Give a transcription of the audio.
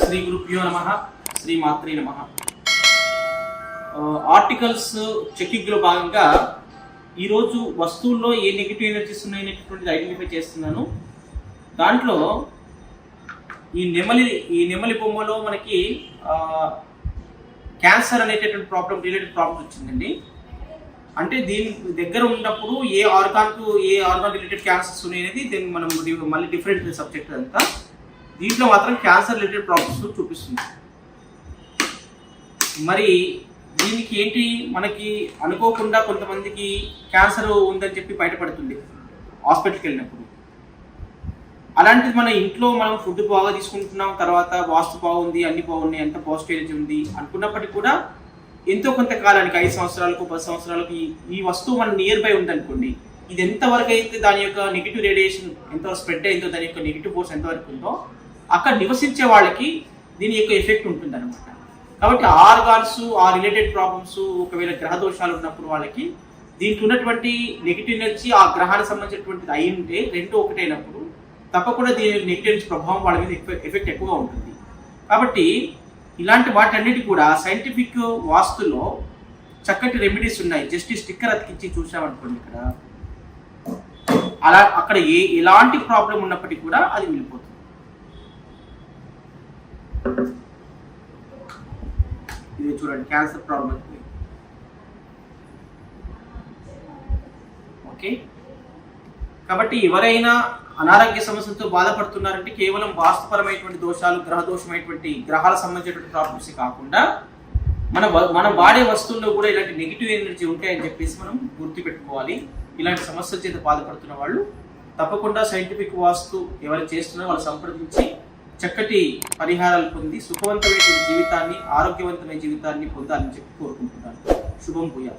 శ్రీ గురుభ్యో నమ శ్రీ మాత్రే నమ. ఆర్టికల్స్ చెకింగ్లో భాగంగా ఈరోజు వస్తువుల్లో ఏ నెగిటివ్ ఎనర్జీస్ ఉన్నాయనేటటువంటిది ఐడెంటిఫై చేస్తున్నాను. దాంట్లో ఈ నెమలి ఈ నెమలి బొమ్మలో మనకి క్యాన్సర్ అనేటటువంటి ప్రాబ్లం రిలేటెడ్ ప్రాబ్లం వచ్చిందండి. అంటే దీని దగ్గర ఉన్నప్పుడు ఏ ఆర్గాన్కు ఏ ఆర్గాన్ రిలేటెడ్ క్యాన్సర్స్ ఉన్నాయి అనేది దీన్ని మనం మళ్ళీ డిఫరెంట్ సబ్జెక్ట్ అంతా దీంట్లో మాత్రం క్యాన్సర్ రిలేటెడ్ ప్రాబ్లమ్స్ చూపిస్తుంది. మరి దీనికి ఏంటి? మనకి అనుకోకుండా కొంతమందికి క్యాన్సర్ ఉందని చెప్పి బయటపడుతుంది హాస్పిటల్కి వెళ్ళినప్పుడు. అలాంటిది మన ఇంట్లో మనం ఫుడ్ బాగా తీసుకుంటున్నాం తర్వాత వాస్తు బాగుంది అన్ని బాగున్నాయి ఎంత పాజిటివ్ ఎనర్జీ ఉంది అనుకున్నప్పటికీ కూడా ఎంతో కొంత కాలానికి ఐదు సంవత్సరాలకు పది సంవత్సరాలకు ఈ- ఈ వస్తువు మన నియర్ బై ఉందనుకోండి ఇది ఎంతవరకు అయితే దాని యొక్క నెగిటివ్ రేడియేషన్ ఎంతవరకు స్ప్రెడ్ అయిందో దాని యొక్క నెగిటివ్ ఫోర్స్ ఎంతవరకు ఉందో అక్కడ నివసించే వాళ్ళకి దీని యొక్క ఎఫెక్ట్ ఉంటుంది అనమాట కాబట్టి ఆర్గాన్స్ ఆ రిలేటెడ్ ప్రాబ్లమ్స్ ఒకవేళ గ్రహ దోషాలు ఉన్నప్పుడు వాళ్ళకి దీంట్లో ఉన్నటువంటి నెగిటివ్ ఎనర్జీ ఆ గ్రహానికి సంబంధించినటువంటిది అయి ఉంటే రెండు ఒకటైనప్పుడు తప్పకుండా దీని నెగిటివ్ ప్రభావం వాళ్ళ మీద ఎఫెక్ట్ ఎక్కువగా ఉంటుంది. కాబట్టి ఇలాంటి వాటన్నిటి కూడా సైంటిఫిక్ వాస్తులో చక్కటి రెమెడీస్ ఉన్నాయి. జస్ట్ స్టిక్కర్ అతికించి చూసామనుకోండి ఇక్కడ. అలా అక్కడ ఏ ఎలాంటి ప్రాబ్లం ఉన్నప్పటికీ కూడా అది వెళ్ళిపోతుంది. ఇది చూడండి క్యాన్సర్ ప్రాబ్లం ఓకే కాబట్టి ఎవరైనా అనారోగ్య సమస్యలతో బాధపడుతున్నారంటే కేవలం వాస్తుపరమైనటువంటి దోషాలు గ్రహ దోషమైనటువంటి గ్రహాలకు సంబంధించినటువంటి ప్రాబ్లమ్స్ కాకుండా మన మన మనం వాడే వస్తువుల్లో కూడా ఇలాంటి నెగిటివ్ ఎనర్జీ ఉంటాయని చెప్పేసి మనం గుర్తుపెట్టుకోవాలి. ఇలాంటి సమస్యల చేత బాధపడుతున్న వాళ్ళు తప్పకుండా సైంటిఫిక్ వాస్తు ఎవరు చేస్తున్నారో వాళ్ళు సంప్రదించి చక్కటి పరిహారాలు పొంది సుఖవంతమైన జీవితాన్ని ఆరోగ్యవంతమైన జీవితాన్ని పొందాలని చెప్పి కోరుకుంటున్నాను. శుభం భూయా